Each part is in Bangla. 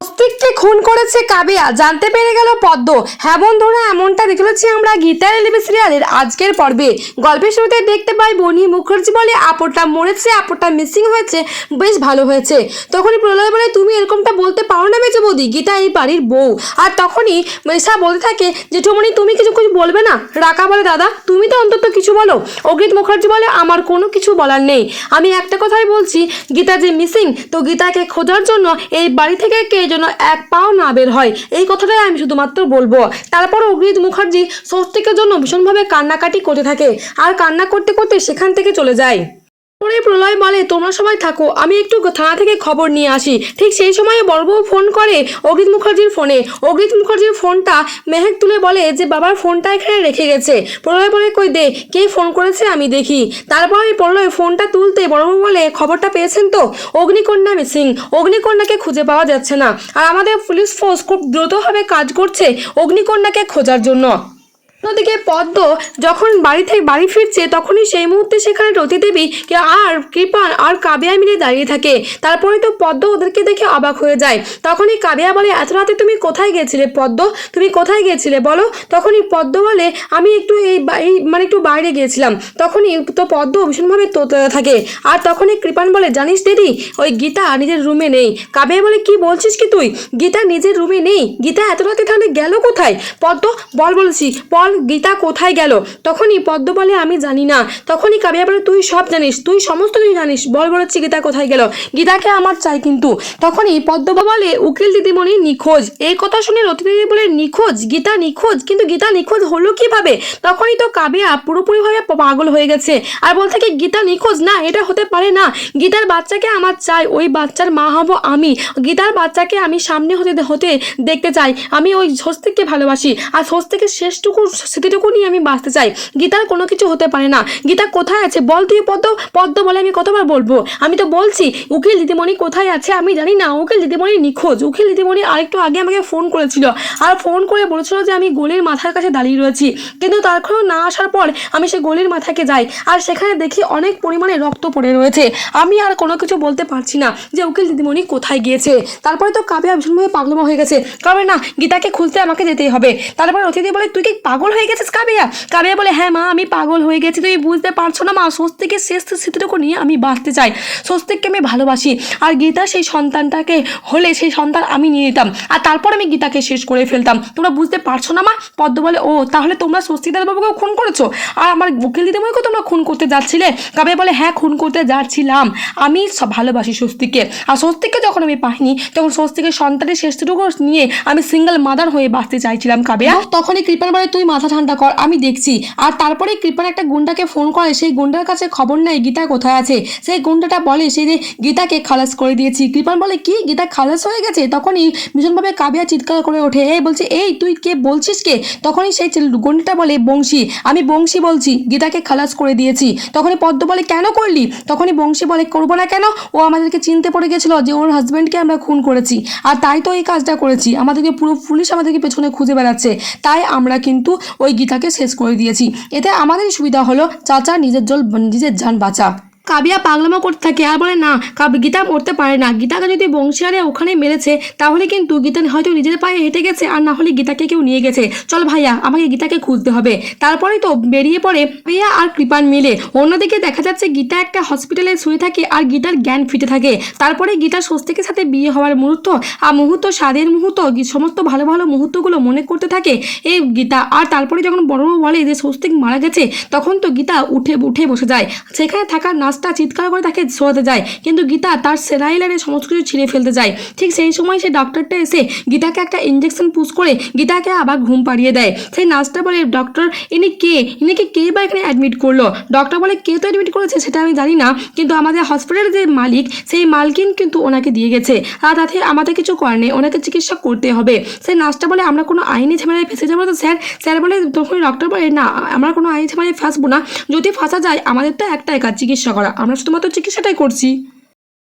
স্বস্তিককে খুন করেছে কাবিয়া। জানতে পেরে গেল পদ্ম। হ্যাঁ বন্ধুরা, এমনটা দেখেছি আমরা গীতার এলিভি সিরিয়ালের আজকের পর্বে। গল্পের শুরুতে দেখতে পাই বনি মুখার্জি বলে আপরটা মরেছে আপরটা মিসিং হয়েছে, বেশ ভালো হয়েছে। তখনই প্রলয় বলে, তুমি এরকমটা বলতে পারো না মেজে বৌদি, গীতা এই বাড়ির বউ। আর তখনই মেশা বলতে থাকে যে জেঠুমণি, তুমি কিছু কিছু বলবে না? রাকা বলে, দাদা, তুমি তো অন্তত কিছু বলো। অগ্রিত মুখার্জি বলে, আমার কোনো কিছু বলার নেই। আমি একটা কথাই বলছি, গীতা যে মিসিং তো গীতাকে খোঁজার জন্য এই বাড়ি থেকে কে যেন এক পাও না বের হয়। এই কথাটাই আমি শুধুমাত্র বলব। তারপর অগ্রিত মুখার্জি স্বস্তিকের জন্য ভীষণভাবে কান্নাকাটি করতে থাকে। আর কান্না করতে করতে সেখান থেকে চলে যায়। পরে প্রলয় বলে, তোমরা সবাই থাকো, আমি একটু থানা থেকে খবর নিয়ে আসি। ঠিক সেই সময় বড়বউ ফোন করে অগ্রিত মুখার্জির ফোনে। অগ্রিত মুখার্জির ফোনটা মেহেক তুলে বলে যে, বাবার ফোনটা এখানে রেখে গেছে। প্রলয় বলে, কই দে, কে ফোন করেছে আমি দেখি। তারপর তারপরে প্রলয় ফোনটা তুলতে বড়বউ বলে, খবরটা পেয়েছেন তো? অগ্নিকন্যা মিসিং। অগ্নিকন্যাকে খুঁজে পাওয়া যাচ্ছে না। আর আমাদের পুলিশ ফোর্স খুব দ্রুতভাবে কাজ করছে অগ্নিকন্যাকে খোঁজার জন্য। অন্যদিকে পদ্ম যখন বাড়ি থেকে বাড়ি ফিরছে, তখনই সেই মুহূর্তে সেখানে রতি দেবী কে- আর কৃপান আর কাবিয়া মিলে দাঁড়িয়ে থাকে। তারপরে তো পদ্ম ওদেরকে দেখে অবাক হয়ে যায়। তখনই কাবিয়া বলে, এত রাতে তুমি কোথায় গিয়েছিলে পদ্ম? তুমি কোথায় গিয়েছিলে বলো? তখনই পদ্ম বলে, আমি একটু এই এই মানে একটু বাইরে গিয়েছিলাম। তখনই তো পদ্ম ভীষণভাবে তোতে থাকে। আর তখনই কৃপান বলে, জানিস দিদি, ওই গীতা নিজের রুমে নেই। কাবিয়া বলে, কি বলছিস কি তুই? গীতা নিজের রুমে নেই? গীতা এত রাতে তাহলে গেল কোথায়? পদ্ম, বল বলছি, বল গীতা কোথায় গেল? তখনই পদ্ম বলে আমি জানি না। তখনই কাবিয়া বলে, তুই সব জানিস, তুই সমস্ত কিছু জানিস। বল বলেছি গীতা কোথায় গেল? গীতাকে আমার চাই কিন্তু। তখনই পদ্ম বলে উকিল দিদিমণি নিখোঁজ। এই কথা শুনে রতি দিদি বলে, নিখোঁজ, গীতা নিখোঁজ, কিন্তু গীতা নিখোঁজ হলো কীভাবে? তখনই তো কাবিয়া পুরোপুরিভাবে পাগল হয়ে গেছে। আর বলতে কি, গীতা নিখোঁজ? না, এটা হতে পারে না। গীতার বাচ্চাকে আমার চাই, ওই বাচ্চার মা হব আমি। গীতার বাচ্চাকে আমি সামনে হতে হতে দেখতে চাই। আমি ওই স্বস্তিককে ভালোবাসি। আর স্বস্তিকের শেষটুকু স্মৃতিটুকু নিয়ে আমি বাঁচতে চাই। গীতার কোনো কিছু হতে পারে না। গীতা, কোথায় আছে? বল তুই পদ্ম পদ্ম বলে আমি কতবার বলব? আমি তো বলছি, উকিল দিদিমণি কোথায় আছে? আমি জানি না, উকিল দিদিমণি নিখোঁজ। উকিল দিদিমণি আরেকটু আগে আমাকে ফোন করেছিল আর ফোন করে বলেছিল যে আমি গলির মাথার কাছে দাঁড়িয়ে রয়েছি। কিন্তু তারপরেও না আসার পর আমি সে গলির মাথাকে যাই আর সেখানে দেখি অনেক পরিমাণে রক্ত পড়ে রয়েছে। আমি আর কোনো কিছু বলতে পারছি না যে উকিল দিদিমণি কোথায় গিয়েছে। তারপরে তো কাবিয়া ভীষণভাবে পাগলমা হয়ে গেছে। কারণ না, গীতাকে খুঁজতে আমাকে যেতেই হবে। তারপরে অতিথি বলে, তুই কি পাগল হয়ে গেছিস কাবিয়া? কাবিয়া বলে হ্যাঁ মা, আমি পাগল হয়ে গেছি। তুই বুঝতে পারছ না মা স্বস্তিকের শেষ স্মৃতিটুকু নিয়ে আমি বাঁচতে চাই। স্বস্তিককে আমি ভালোবাসি। আর গীতা সেই সন্তানটাকে হলে সেই সন্তান আমি নিয়ে নিতাম। আর তারপর আমি গীতাকে শেষ করে ফেলতাম। তোমরা বুঝতে পারছ না মা? পদ্ম বলে, ও, তাহলে তোমরা স্বস্তিদার বাবুকেও খুন করেছ? আর আমার উকিল দিদিমণিকেও তোমরা খুন করতে যাচ্ছিলে? কাবিয়া বলে হ্যাঁ খুন করতে যাচ্ছিলাম। আমি সব ভালোবাসি স্বস্তিককে। আর স্বস্তিককে যখন আমি পাইনি, তখন স্বস্তিকের সন্তানের শেষটুকু নিয়ে আমি সিঙ্গেল মাদার হয়ে বাঁচতে চাইছিলাম, কাবিয়া। তখনই কৃপার বলে তুই মাথা ঠান্ডা কর, আমি দেখছি। আর তারপরে কৃপান একটা গুন্ডাকে ফোন করে। সেই গুন্ডার কাছে খবর নেয় গীতা কোথায় আছে। সেই গুন্ডাটা বলে সে যে গীতাকে খালাস করে দিয়েছি। কৃপান বলে, কি? গীতা খালাস হয়ে গেছে? তখনই ভীষণভাবে কাবিয়া চিৎকার করে ওঠে। এই বলছে, এই তুই কে? বলছিস কে? তখনই সেই গুন্ডাটা বলে, বংশী, আমি বংশী বলছি, গীতাকে খালাস করে দিয়েছি। তখনই পদ্ম বলে, কেন করলি? তখনই বংশী বলে, করব না কেন? ও আমাদেরকে চিনতে পড়ে গেছিল যে ওর হাজব্যান্ডকে আমরা খুন করেছি। আর তাই তো এই কাজটা করেছি। আমাদেরকে পুরো পুলিশ আমাদেরকে পেছনে খুঁজে বেড়াচ্ছে। তাই আমরা কিন্তু ওই গীতাকে শেষ করে দিয়েছি। এতে আমাদেরই সুবিধা হলো, চাচা নিজের জল নিজের যান বাঁচা। কাবিয়া পাগলামো করতে থাকে, আর বলে, না, কাব, গীতা মরতে পারে না। গীতাকে যদি বংশীয়ারে ওখানে মেরেছে, তাহলে কিন্তু গীতা হয়তো নিজের পায়ে হেঁটে গেছে, আর না হলে গীতাকে কেউ নিয়ে গেছে। চল ভাইয়া, আমাকে গীতাকে খুঁজতে হবে। তারপরে তো বেরিয়ে পড়ে প্রিয়া আর কৃপান মিলে। অন্যদিকে দেখা যাচ্ছে, গীতা একটা হসপিটালে শুয়ে থাকে, আর গীতার জ্ঞান ফিটে থাকে। তারপরে গীতা স্বস্তিকের সাথে বিয়ে হওয়ার মুহূর্ত, আর মুহূর্ত, স্বাদের মুহূর্ত সমস্ত ভালো ভালো মুহূর্তগুলো মনে করতে থাকে এই গীতা। আর তারপরে যখন বড় বলে যে স্বস্তিক মারা গেছে, তখন তো গীতা উঠে উঠে বসে যায়। সেখানে থাকা নার্সটা চিৎকার করে তাকে শোয়াতে যায়। কিন্তু গীতা তার সেলাইলারে সমস্ত কিছু ছিঁড়ে ফেলতে যায়। ঠিক সেই সময় সেই ডক্টরটা এসে গীতাকে একটা ইঞ্জেকশন পুশ করে গীতাকে আবার ঘুম পাড়িয়ে দেয়। সেই নার্সটা বলে ডক্টর ইনি কে? ইনিকে কে বা এখানে অ্যাডমিট করল? ডক্টর বলে, কে তো অ্যাডমিট করেছে সেটা আমি জানি না, কিন্তু আমাদের হসপিটালের যে মালিক, সেই মালকিন কিন্তু ওনাকে দিয়ে গেছে। আর তাতে আমাদের কিছু করার নেই, ওনাকে চিকিৎসা করতে হবে। সেই নার্সটা বলে, আমরা কোনো আইনি ঝামেলায় ফেসে যাব তো স্যার? স্যার বলে তখন ডক্টর বলে, না, আমরা কোনো আইনি ঝামেলায় ফাঁসবো না। যদি ফাঁসা যায়, আমাদের তো একটাই কাজ, চিকিৎসা করা। আমরা শুধুমাত্র চিকিৎসাটাই করছি।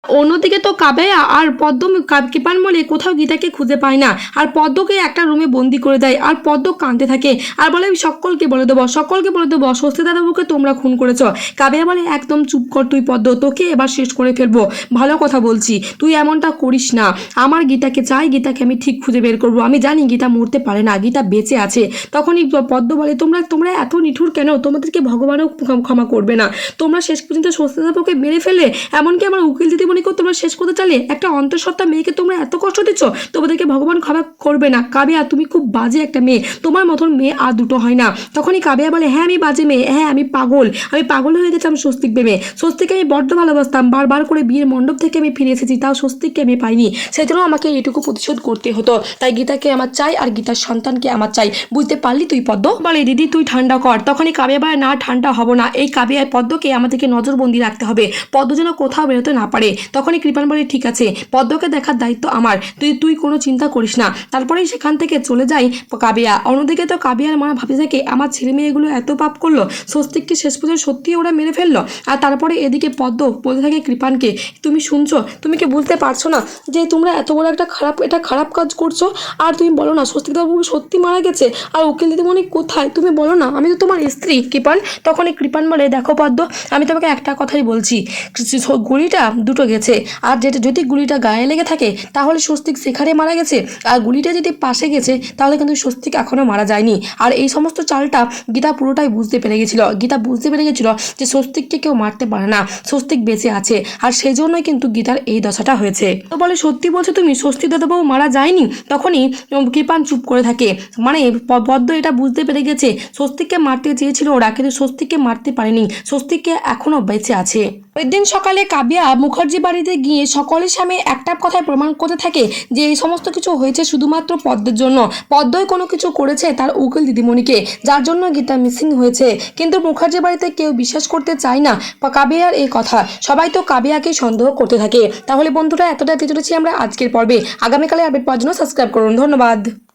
অন্যদিকে তো কাবেয়া আর পদ্ম কৃপান বলে কোথাও গীতাকে খুঁজে পায় না। আর পদ্মকে একটা রুমে বন্দি করে দেয়। আর পদ্ম কাঁদতে থাকে। আর বলে, আমি সকলকে বলে দেবো, সকলকে বলে দেবো, স্বস্তি দাদাবুকে তোমরা খুন করেছ কাবেয়া বলে, একদম চুপ কর তুই পদ্ম, তোকে এবার শেষ করে ফেলব। ভালো কথা বলছি, তুই এমনটা করিস না। আমার গীতাকে চাই, গীতাকে আমি ঠিক খুঁজে বের করব। আমি জানি গীতা মরতে পারে না, গীতা বেঁচে আছে তখনই পদ্ম বলে, তোমরা তোমরা এত নিঠুর কেন? তোমাদেরকে ভগবানও ক্ষমা করবে না। তোমরা শেষ পর্যন্ত স্বস্তি দাদাবুকে মেরে ফেলে এমনকি আমার উকিল দিদিমণিকেও তোমরা শেষ করতে চালে একটা অন্তঃসত্ত্বা মেয়েকে তোমরা এত কষ্ট দিচ্ছ, তোমাদেরকে ভগবান ক্ষমা করবে না। কাবিয়া, তুমি খুব বাজে একটা মেয়ে। তোমার মতন মেয়ে আর দুটো হয় না। তখনই কাবিয়া বলে হ্যাঁ আমি বাজে মেয়ে। হ্যাঁ আমি পাগল। আমি পাগল হয়ে গেছিলাম স্বস্তিক প্রেমে স্বস্তিকে আমি বড্ড ভালোবাসতাম। বারবার করে বিয়ের মণ্ডপ থেকে আমি ফিরে এসেছি। তাও স্বস্তিককে আমি পাইনি। সেই জন্য আমাকে এটুকু প্রতিশোধ করতে হতো। তাই গীতাকে আমার চাই আর গীতার সন্তানকে আমার চাই। বুঝতে পারলি তুই, পদ্ম? বলে, দিদি, তুই ঠান্ডা কর। তখনই কাবিয়া বলে, না, ঠান্ডা হব না। এই কাবিয়া পদ্মকে আমাদেরকে নজরবন্দি রাখতে হবে। পদ্ম যেন কোথাও বেরোতে না পারে। তখনই কৃপান বলে, ঠিক আছে, পদ্মকে দেখার দায়িত্ব আমার। তুই তুই কোনো চিন্তা করিস না। তারপরেই সেখান থেকে চলে যাই কাবিয়া। অন্যদিকে তো কাবিয়ার মা ভাবতে থাকে, আমার ছেলে মেয়েগুলো এত পাপ করল, স্বস্তিককে শেষ পর্যন্ত সত্যি ওরা মেরে ফেলল? আর তারপরে এদিকে পদ্ম বলতে থাকে কৃপানকে, তুমি শুনছো? তুমি কি বুঝতে পারছ না যে তোমরা এত বড় একটা খারাপ, এটা খারাপ কাজ করছ? আর তুমি বলো না, স্বস্তিকবাবু সত্যি মারা গেছে। আর উকিল দিদিমণি কোথায়? তুমি বলো না, আমি তো তোমার স্ত্রী কৃপান। তখন এই কৃপান বলে, দেখো পদ্ম, আমি তোমাকে একটা কথাই বলছি। গুলিটা দুটো গেছে। আর যেটা যদি গুলিটা গায়ে লেগে থাকে, তাহলে স্বস্তিক সেখানে মারা গেছে। আর গুলিটা যদি পাশে গেছে, তাহলে কিন্তু স্বস্তিক এখনও মারা যায়নি। আর এই সমস্ত চালটা গীতা পুরোটাই বুঝতে পেরে গেছিল। গীতা বুঝতে পেরে গেছিল যে স্বস্তিককে কেউ মারতে পারে না, স্বস্তিক বেঁচে আছে। আর সেই জন্যই কিন্তু গীতার এই দশাটা হয়েছে। তো বলে, সত্যি বলছো তুমি? স্বস্তিক দাদাবাবু মারা যায়নি? তখনই কৃপান চুপ করে থাকে। মানে পদ্ম এটা বুঝতে পেরে গেছে, স্বস্তিককে মারতে চেয়েছিল ওরা, কিন্তু স্বস্তিককে মারতে পারেনি। স্বস্তিককে এখনও বেঁচে আছে। ওই দিন সকালে কাবিয়া মুখার্জি বাড়িতে গিয়ে সকলের সামনে একটা কথায় প্রমাণ করতে থাকে যে এই সমস্ত কিছু হয়েছে শুধুমাত্র পদ্মের জন্য। পদ্মই কোনো কিছু করেছে তার উকিল দিদিমণিকে, যার জন্য গীতা মিসিং হয়েছে। কিন্তু মুখার্জি বাড়িতে কেউ বিশ্বাস করতে চায় না। কাবিয়ার এই কথা, সবাই তো কাবিয়াকে সন্দেহ করতে থাকে। তাহলে বন্ধুরা এতটা চলেছি আমরা আজকের পর্বে। আগামীকালে আপডেট পাওয়ার জন্য সাবস্ক্রাইব করুন। ধন্যবাদ।